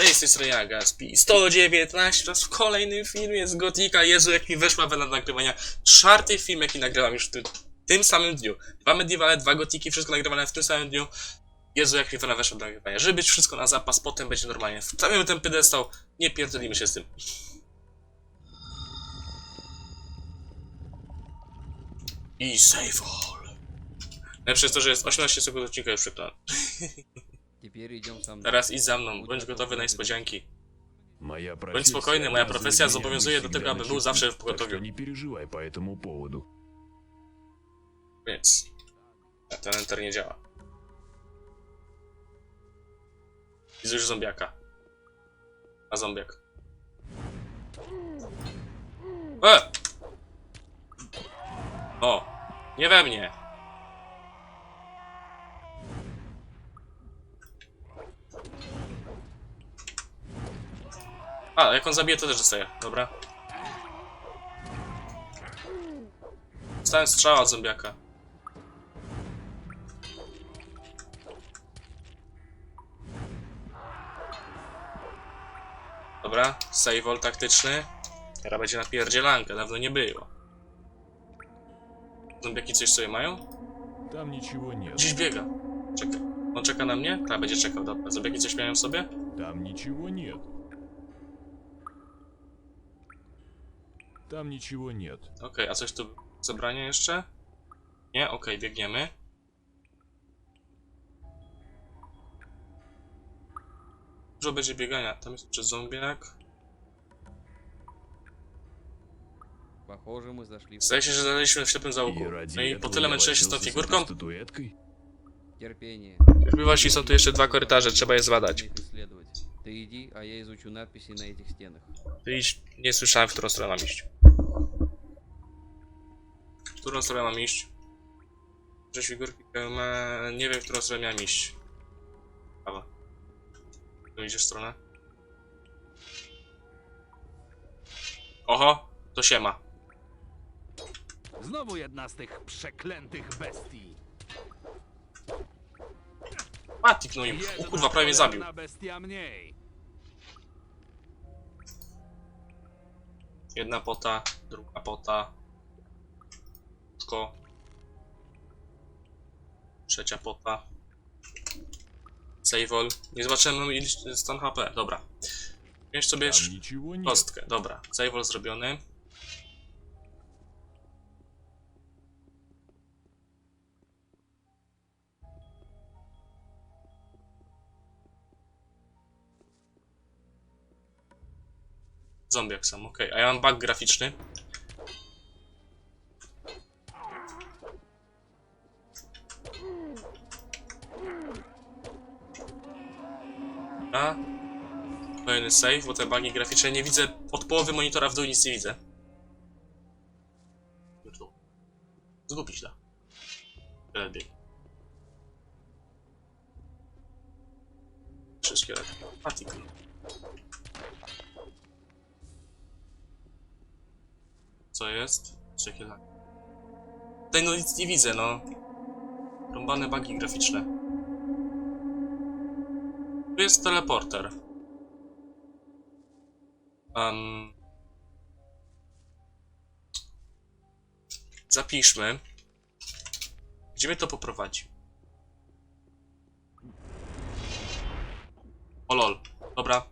Cześć, z tej strony Gaspi. 119 raz w kolejnym filmie z Gotika. Jezu, jak mi weszła wena nagrywania. Czwarty film, jaki nagrywam już w tym, tym samym dniu. Dwa medievale, dwa Gotiki, wszystko nagrywane w tym samym dniu. Jezu, jak mi wena weszła do nagrywania. Żeby być wszystko na zapas, potem będzie normalnie. Wstawiamy ten pedestał, nie pierdolimy się z tym. I save all. Najlepsze jest to, że jest 18 sekund odcinka już przekonany. Теперь идем со мной. Teraz idź za mną, bądź gotowy na niespodzianki. Моя Bądź spokojny, moja обязывает profesja меня zobowiązuje быть do tego, всегда aby był начеку, zawsze w так что pogotowiu. не переживай по этому поводу. Więc. A ten enter nie działa. Widzę już zombiaka. A zombiak. E! O! Nie we mnie! A, jak on zabije, to też dostaje. Dobra. Dostałem strzała od zombiaka. Dobra, save'ol taktyczny. Teraz będzie napierdzielanka, dawno nie było. Zombiaki coś sobie mają? Tam niczego nie. Gdzieś biega. Czekaj. On czeka na mnie? Tak, będzie czekał, dobra. Zombiaki coś mają w sobie? Tam niczego nie. Там ничего нет. Okej, a coś tu zebrania jeszcze? Nie? Okej, biegniemy. Dużo będzie biegania. Tam jest jeszcze zombiak. Похоже, мы зашли в Zdaje się, że znaleźliśmy w ślepym załuku. И ради No i po этого tyle я męczyłem się z tą возился с figurką. этой статуэткой? терпение. Cierpliwości są tu jeszcze dwa korytarze, trzeba je zbadać. Их исследовать. Ты иди, а я изучу надписи на этих стенах. Ty idź, nie słyszałem, w którą stronę mam iść. W którą stronę mam iść? Że figurki ma... Nie wiem, w którą stronę miałem iść. Prawa. Tu idziesz w stronę? Oho, to się ma. Znowu jedna z tych przeklętych bestii. A, tiknął im. O kurwa, prawie mnie zabił. bestia mniej. Jedna pota, druga pota. Trzecia pota. Save all. Nie zobaczyłem no, stan HP. Dobra. Wiesz sobie kostkę. Dobra. Save all zrobiony. Zombie jak sam, okej. Okay. A ja mam bug graficzny. A. Kolejny save, bo te bugi graficzne nie widzę. Od połowy monitora w dół nic nie widzę. Tu. Zgubić da. Lepiej. Trzy szkielety. Patik. Co jest? Czekaj. Tutaj no nic nie widzę, no. Rąbane bugi graficzne. Tu jest teleporter. Um, zapiszmy. Gdzie mnie to poprowadzi? O lol. Dobra.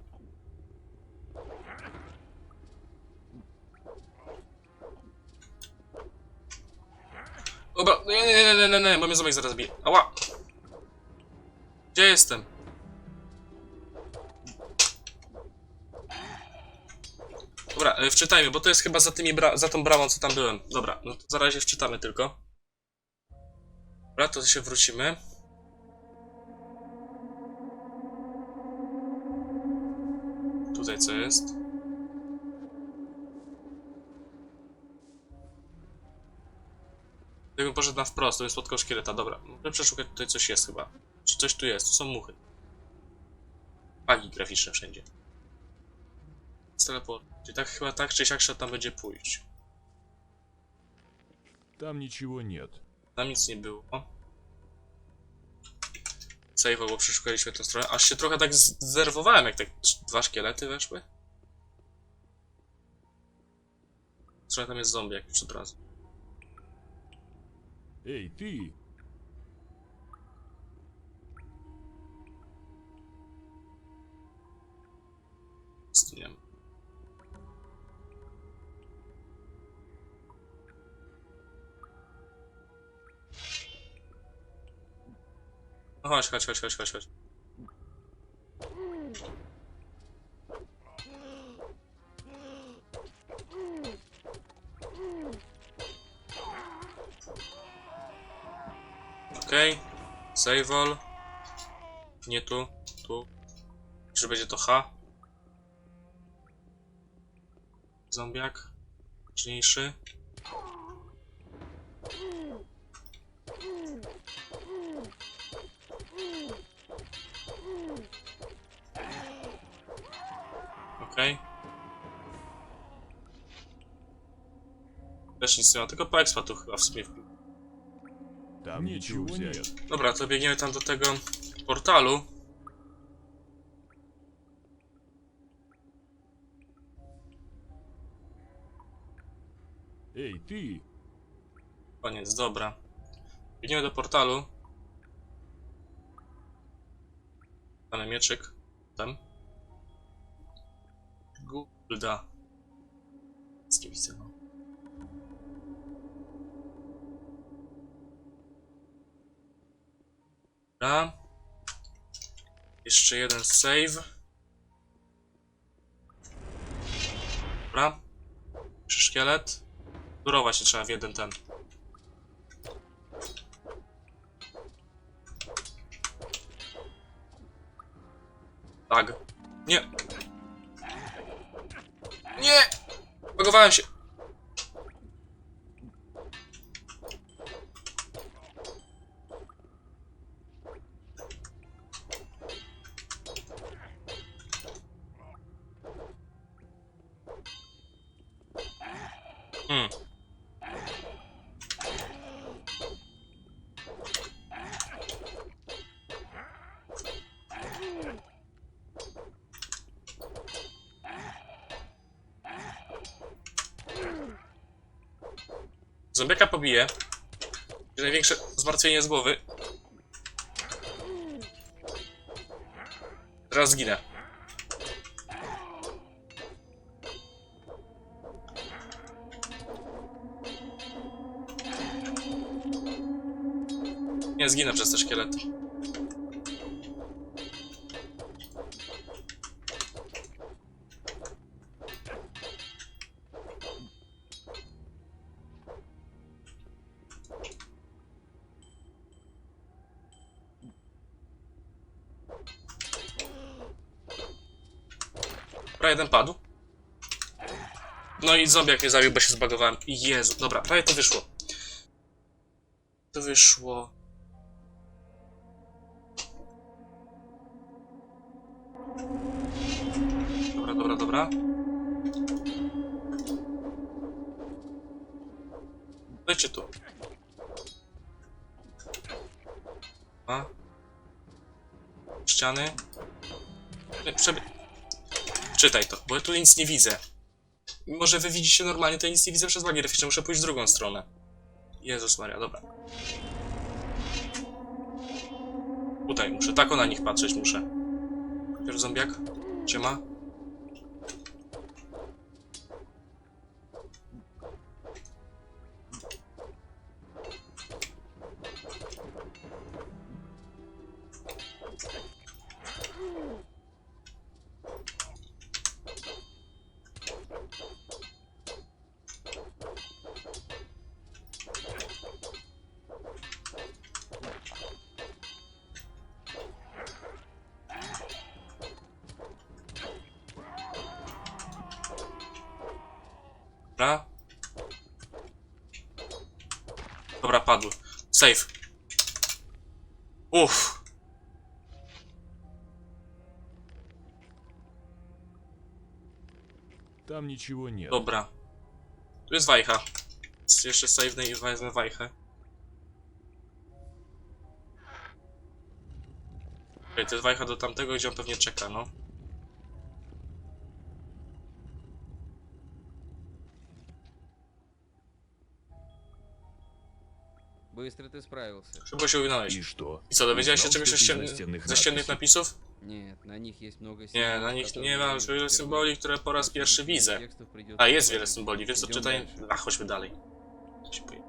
Dobra, nie, nie, nie, nie, nie, nie, bo mnie zaraz bije. Ała! Gdzie jestem? Wczytajmy, bo to jest chyba za tymi za tą bramą, co tam byłem. Dobra, no to zaraz się wczytamy tylko. Dobra, to się wrócimy. Tutaj co jest? Gdybym poszedł na wprost, to bym spotkał szkieleta. Dobra, muszę przeszukać, tutaj coś jest chyba. Czy coś tu jest? Tu są muchy. Pagi graficzne wszędzie Teleport. Czyli tak chyba tak czy siak trzeba tam będzie pójść. Там ничего нет. Tam nic nie było. save, bo przeszukaliśmy tę stronę. Aż się trochę tak zdenerwowałem, jak tak trz- dwa szkielety weszły. Trochę tam jest zombie jakiś od razu. Эй, No chodź, chodź, chodź, chodź, chodź, chodź. Okej, okay. all. Nie tu, tu. Czy będzie to H? Zombiak. Mocniejszy. Też nic nie ma, tylko po expa tu chyba w sumie wbił. Там ничего нет. Dobra, to biegniemy tam do tego portalu. Эй, ты! Koniec, dobra. Biegniemy do portalu. Mamy mieczyk. Tam. Gulda. Nic nie no. Dobra. Jeszcze jeden save. Dobra. Jeszcze szkielet. Durować się trzeba w jeden ten. Tak. Nie. Nie! Bagowałem się. Zombiaka pobije. Największe zmartwienie z głowy. Teraz zginę. Nie zginę przez te szkielety. Prawie jeden padł. No i zombiak mnie zabił, bo się zbagowałem. Jezu, dobra, prawie to wyszło. To wyszło. Dobra, dobra, dobra. Dajcie tu. A. Ściany. Nie, Przebie... Czytaj to, bo ja tu nic nie widzę. Mimo, że wy widzicie normalnie, to ja nic nie widzę przez wagi graficzne, muszę pójść w drugą stronę. Jezus Maria, dobra. Tutaj muszę, tak na nich patrzeć muszę. Wiesz, zombiak? Gdzie Dobra, padł. Save. Uff. Там ничего нет. Dobra. Tu jest wajcha. Jeszcze save i wezmę wajchę. to jest wajcha do tamtego, gdzie on pewnie czeka, no. Быстро ты справился. Szybko się uwinąłeś. И что? I co, dowiedziałeś się Узнал czegoś ze, что-то из ścien... настенных ze ściennych надписей? napisów? Нет, на них есть много Nie, символов, na nich которые nie ma дают wiele впервые. symboli, które po raz После pierwszy изучения widzę. текстов придётся A, jest повторить. wiele symboli, więc Идём odczytaj... дальше. A, chodźmy dalej. Się poje-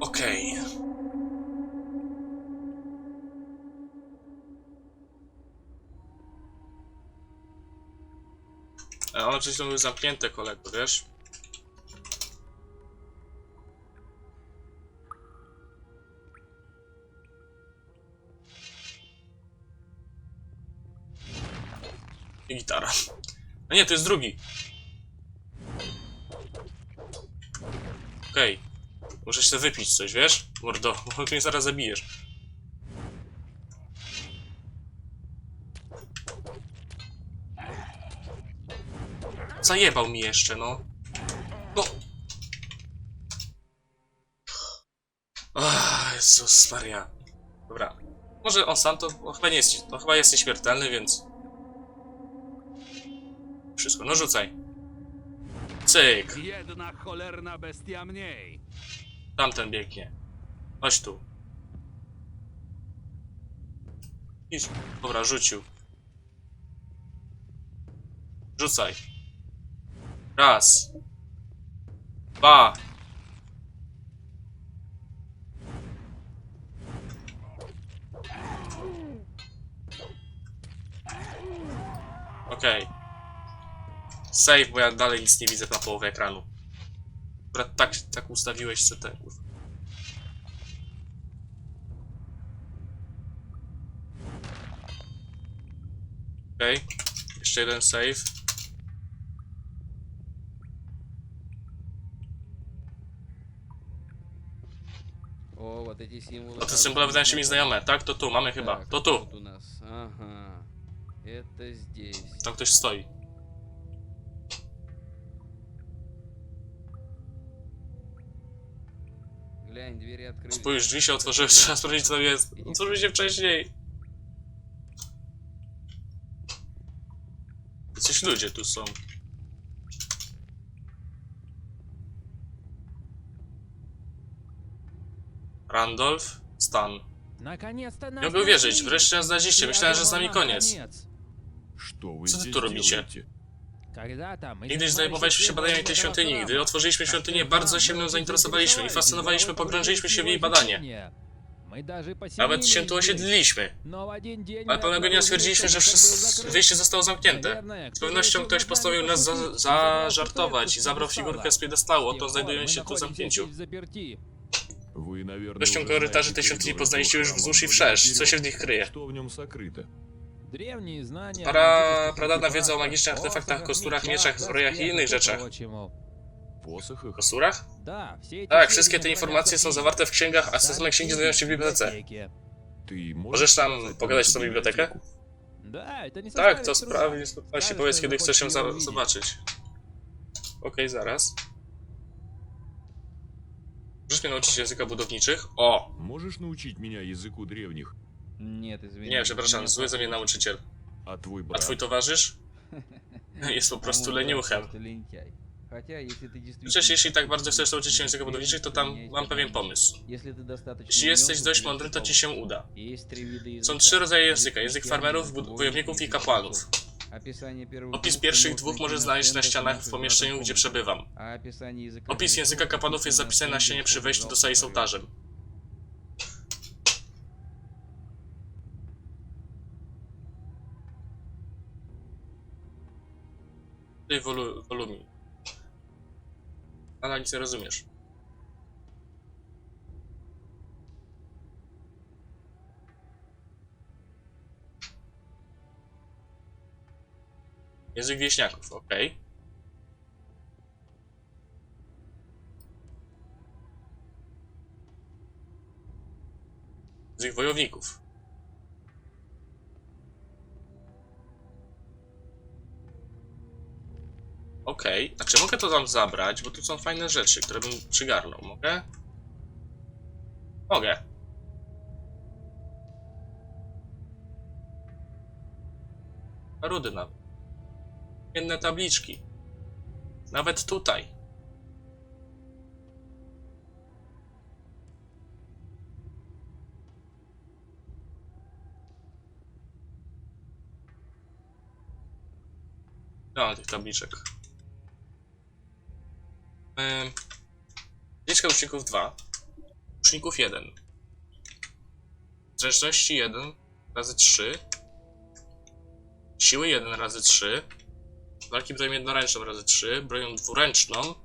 Okej. E, One przecież były zamknięte, kolego, wiesz? I gitara. A nie, to jest drugi. Okej. Muszę się wypić coś, wiesz? Mordo, bo ty mnie zaraz zabijesz. Zajebał mi jeszcze, no. No. Ach, Jezus Maria. Dobra. Może on sam to, no, chyba nie jest, to chyba jest nieśmiertelny, więc... Wszystko, no rzucaj. Cyk. Jedna cholerna bestia mniej. Tamten biegnie. Chodź tu. Idź. Dobra, rzucił. Rzucaj. Raz. Dwa. Okej save, bo ja dalej nic nie widzę na połowie ekranu. Akurat tak, tak ustawiłeś CT, kurwa. Okej, okay. jeszcze jeden save. No te symbole wydają się mi znajome, tak? To tu, mamy chyba. To tu. To ktoś stoi. Глянь, двери открылись. Spójrz, drzwi się otworzyły, trzeba sprawdzić co tam jest. Otworzyły się wcześniej. Jacyś ludzie tu są. Randolph? Stan. Наконец-то Nie mogę uwierzyć, wreszcie nas znaleźliście. Myślałem, że z nami koniec. Что вы Co wy здесь tu robicie? делаете? Kiedyś zajmowaliśmy się badaniami tej świątyni. Gdy otworzyliśmy świątynię, bardzo się nią zainteresowaliśmy i fascynowaliśmy, pogrążyliśmy się w jej badanie. Nawet się tu osiedliliśmy. Ale pewnego dnia stwierdziliśmy, że wyjście zostało zamknięte. Z pewnością ktoś postanowił nas za zażartować i zabrał figurkę z piedestału, oto znajdujemy się tu w zamknięciu. Zresztą korytarzy tej świątyni poznaliście już wzdłuż i wszerz. Co się w nich kryje? Para, pradawna wiedza o magicznych artefaktach, kosturach, mieczach, zbrojach i innych rzeczach. Kosturach? Tak, wszystkie te informacje są zawarte w księgach, a stosowne księgi znajdują się w bibliotece. Możesz tam pogadać z tą bibliotekę? Tak, to sprawi niespotności. Powiedz, kiedy chcesz ją zobaczyć. Okej, okay, zaraz. Możesz mnie nauczyć języka budowniczych? O! Możesz nauczyć mnie języku drewnych. Nie, ty zmieniłeś. Nie, przepraszam, zły ze mnie nauczyciel. A twój A twój towarzysz? Jest po prostu leniuchem. Przecież jeśli tak bardzo chcesz nauczyć się języka budowniczych, to tam mam pewien pomysł. Jeśli jesteś dość mądry, to ci się uda. Są trzy rodzaje języka. Język farmerów, wojowników i kapłanów. Opis pierwszych dwóch możesz znaleźć na ścianach w pomieszczeniu, gdzie przebywam. Opis języka kapłanów jest zapisany na ścianie przy wejściu do sali z ołtarzem. Tej wolu wolumi. Ale nic nie rozumiesz. Język wieśniaków, okej. Język wojowników. Okej, okay. znaczy mogę to tam zabrać, bo tu są fajne rzeczy, które bym przygarnął, mogę? Mogę. Rudy nawet. Inne tabliczki. Nawet tutaj. No, tych tabliczek. Ym, Liczka uczniów 2. Uczniów 1. Zręczności 1 razy 3. Siły 1 razy 3. Walki bronią jednoręczną razy 3. Bronią dwuręczną.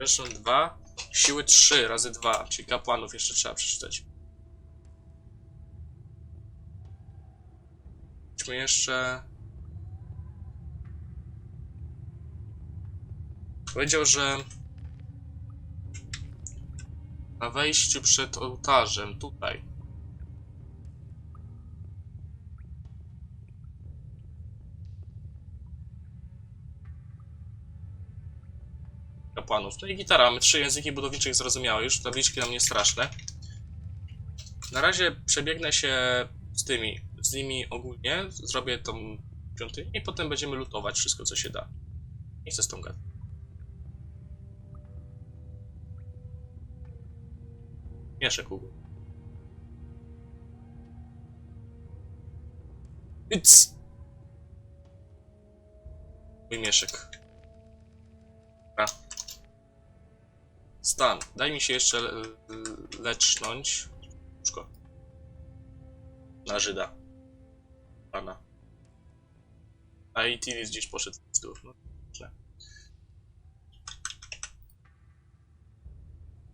Ręczną 2. Siły 3 razy 2. Czyli kapłanów jeszcze trzeba przeczytać. Idźmy jeszcze. Powiedział, że na wejściu przed ołtarzem, tutaj. Kapłanów. No i gitara. Mamy trzy języki budowniczych zrozumiałe już. Tabliczki nam nie straszne. Na razie przebiegnę się z tymi, z nimi ogólnie. Zrobię tą piąty i potem będziemy lutować wszystko, co się da. Nie chcę z tą gadać. Mieszek Hugo. It's... Mój mieszek. A. Stan. Daj mi się jeszcze le lecznąć. Łóżko. Na Żyda. Pana. A i Tilis gdzieś poszedł w dół. No.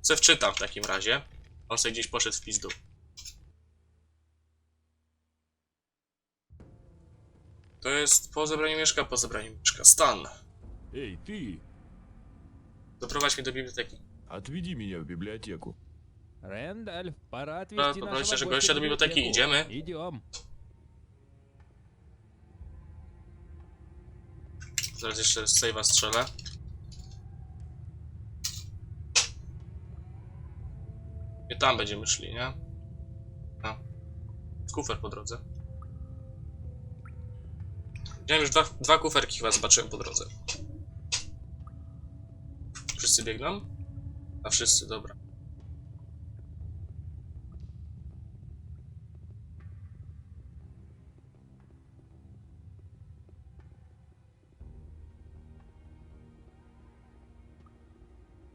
Se wczytam w takim razie. On sobie gdzieś poszedł w pizdu. To jest po zebraniu mieszka, po zebraniu mieszka. Stan. Эй, ты! Doprowadź mnie do biblioteki. Отведи меня в библиотеку. Рэндальф, пора Да, отвезти попросишь нашего же гостя гостя в до библиотеки. библиотеку. Идем, э? Идем. Zaraz jeszcze z save'a strzelę. Tam będziemy szli, nie? A. Kufer po drodze. Widziałem już dwa, dwa kuferki chyba zobaczyłem po drodze. Wszyscy biegną? A wszyscy, dobra.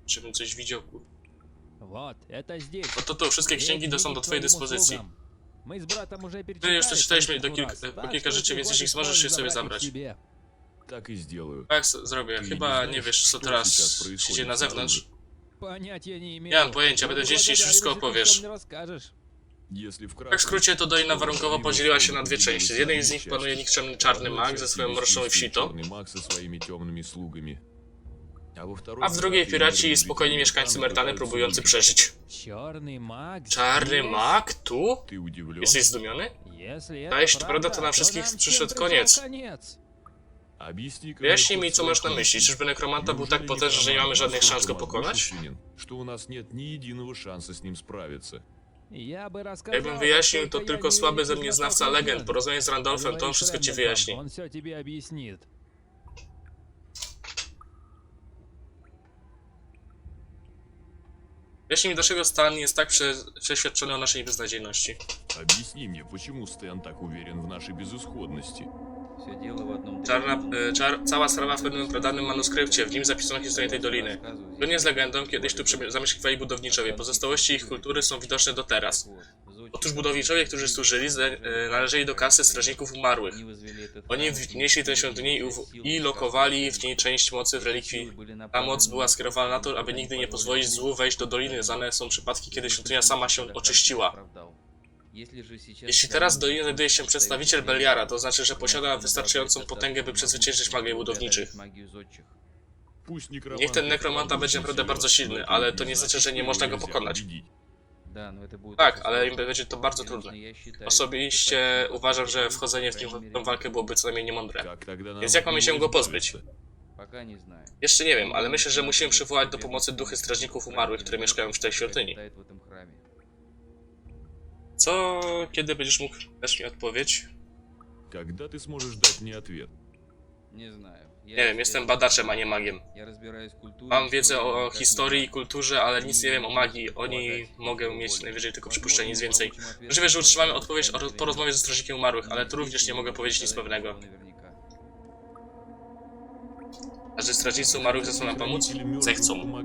Żebym coś widział. Вот, это здесь. No to to, wszystkie księgi to są do twojej dyspozycji. Мы с братом уже No już to czytaliśmy перечитали do kilk, раз, po так kilka что rzeczy, если więc jeśli хочешь, sможesz je можешь sobie забрать их zabrać. себе. Так и сделаю. Tak, s- zrobię. Ty Chyba nie nie знаешь, wiesz, co что teraz сейчас się происходит dzieje na zewnątrz. Понятия не имею. Nie mam pojęcia, Но będę gdzieś ci благодарю, wszystko если ты opowiesz. мне расскажешь. Если вкратце, Tak w skrócie, to dolina то warunkowo Римус podzieliła się na dwie podzielił części. Z się jednej na z dwie nich части. panuje nikczemny В czarny одной mag ze части swoją есть mroczną истинный wsito, A w drugiej piraci spokojni mieszkańcy Merdany próbujący przeżyć. Czarny mag? Tu? Jesteś zdumiony? A jeśli to prawda, to na wszystkich przyszedł koniec. Wyjaśnij mi, co masz na myśli. Czyżby nekromanta był tak potężny, że nie mamy żadnych szans go pokonać? Jakbym wyjaśnił, to tylko słaby ze mnie znawca legend. Porozmawiaj z Randolphem, to on wszystko ci wyjaśni. Wyjaśnij mi, dlaczego Stan jest tak prze przeświadczony o naszej beznadziejności. Объясни мне, почему Стэн так уверен в нашей безысходности? Все дело в одном Czarna, древнем e, czar, cała sprawa w pewnym pradawnym manuskrypcie, w nim zapisano historię tej doliny. рассказу здесь Zgodnie z legendą, kiedyś tu przymy- zamieszkiwali budowniczowie. Pozostałości ich kultury są widoczne do teraz. Otóż budowniczowie, którzy służyli, e, należeli do kasy strażników umarłych. Oni wnieśli tę świątynię i, i lokowali w niej część mocy w relikwii. Ta moc była skierowana na to, aby nigdy nie pozwolić złu wejść do doliny. Znane są przypadki, kiedy świątynia sama się oczyściła. Jeśli teraz do znajduje się przedstawiciel Beliara, to znaczy, że posiada wystarczającą potęgę, by przezwyciężyć magię budowniczych. Niech ten nekromanta będzie naprawdę bardzo silny, ale to nie znaczy, że nie można go pokonać. победить. Tak, ale im będzie to bardzo trudne. Osobiście uważam, że wchodzenie w nim- tą walkę byłoby co najmniej niemądre. Как тогда нам Więc jak от mamy него się go pozbyć? избавиться? Пока не знаю. Jeszcze nie wiem, ale myślę, że musimy przywołać do pomocy duchy strażników umarłych, które mieszkają w tej świątyni. Обитает в этом храме. Co, kiedy będziesz mógł dać mi odpowiedź? Когда ты сможешь дать мне ответ? Не знаю. Nie wiem, jestem badaczem, a nie magiem. Mam wiedzę o historii i kulturze, ale nic nie wiem o magii. O niej mogę mieć najwyżej tylko przypuszczenie, nic więcej. Możliwe, że utrzymamy odpowiedź po rozmowie ze strażnikiem umarłych, ale tu również nie mogę powiedzieć nic pewnego. A że strażnicy umarłych zechcą nam pomóc? Zechcą.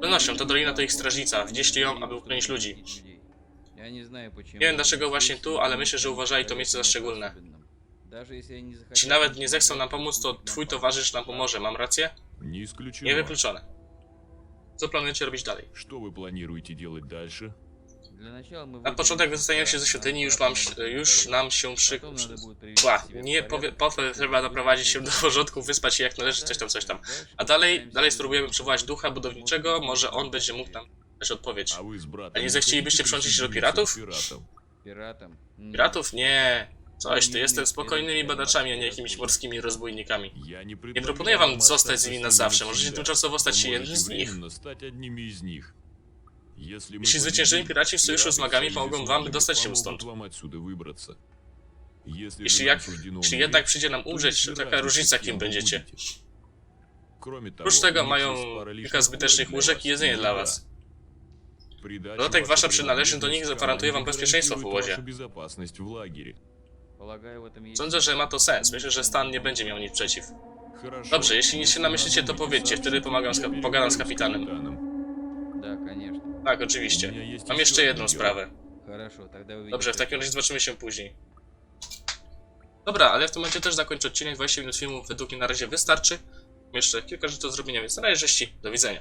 Pewnością, ta dolina to ich strażnica. Wnieśli ją, aby uchronić ludzi. Nie wiem dlaczego właśnie tu, ale myślę, że uważali to miejsce za szczególne. особенным. Даже если они захотят Jeśli nawet нам nie zechcą помогать, nam pomóc, to будут twój напасть. towarzysz nam pomoże, mam rację? Не исключено. Niewykluczone. Co planujecie robić dalej? Что вы планируете делать дальше? Для начала мы Na выберем początek wyzostaniemy się место, ze świątyni, а już, потом mam, надо будет już проверить. nam się przy... Потом надо будет привести Pła, себя в nie порядок. powie, potem trzeba doprowadzić się do porządku, wyspać się jak należy, coś tam, coś tam. A dalej, dalej spróbujemy przywołać ducha budowniczego, może on będzie mógł nam dać odpowiedź. А вы с братом А не не захотelibyście хотите przyłączyć się do присоединиться piratów? к пиратам? Пиратам? М, Piratów? Nie. Coś, ty jestem spokojnymi badaczami, a nie jakimiś morskimi rozbójnikami. Nie proponuję wam zostać z nimi na zawsze, możecie tymczasowo stać się jednym z nich. Jeśli zwyciężyli piraci w sojuszu z magami, pomogą wam dostać się stąd. Jeśli, jak, jeśli jednak przyjdzie nam umrzeć, to taka różnica, kim będziecie. Oprócz tego mają kilka zbytecznych łóżek i jedzenie dla was. Dodatek wasza przynależność do nich zagwarantuje wam bezpieczeństwo w łodzie. Sądzę, że ma to sens. Myślę, że Stan nie będzie miał nic przeciw. Dobrze, jeśli nic się namyślicie, to powiedzcie. Wtedy pomagam z pogadam z kapitanem. Tak, oczywiście. Mam jeszcze jedną sprawę. Dobrze, w takim razie zobaczymy się później. Dobra, ale w tym momencie też zakończę odcinek. 20 minut filmu według mnie na razie wystarczy. Mam jeszcze kilka rzeczy do zrobienia, więc na razie, żeści. Do widzenia.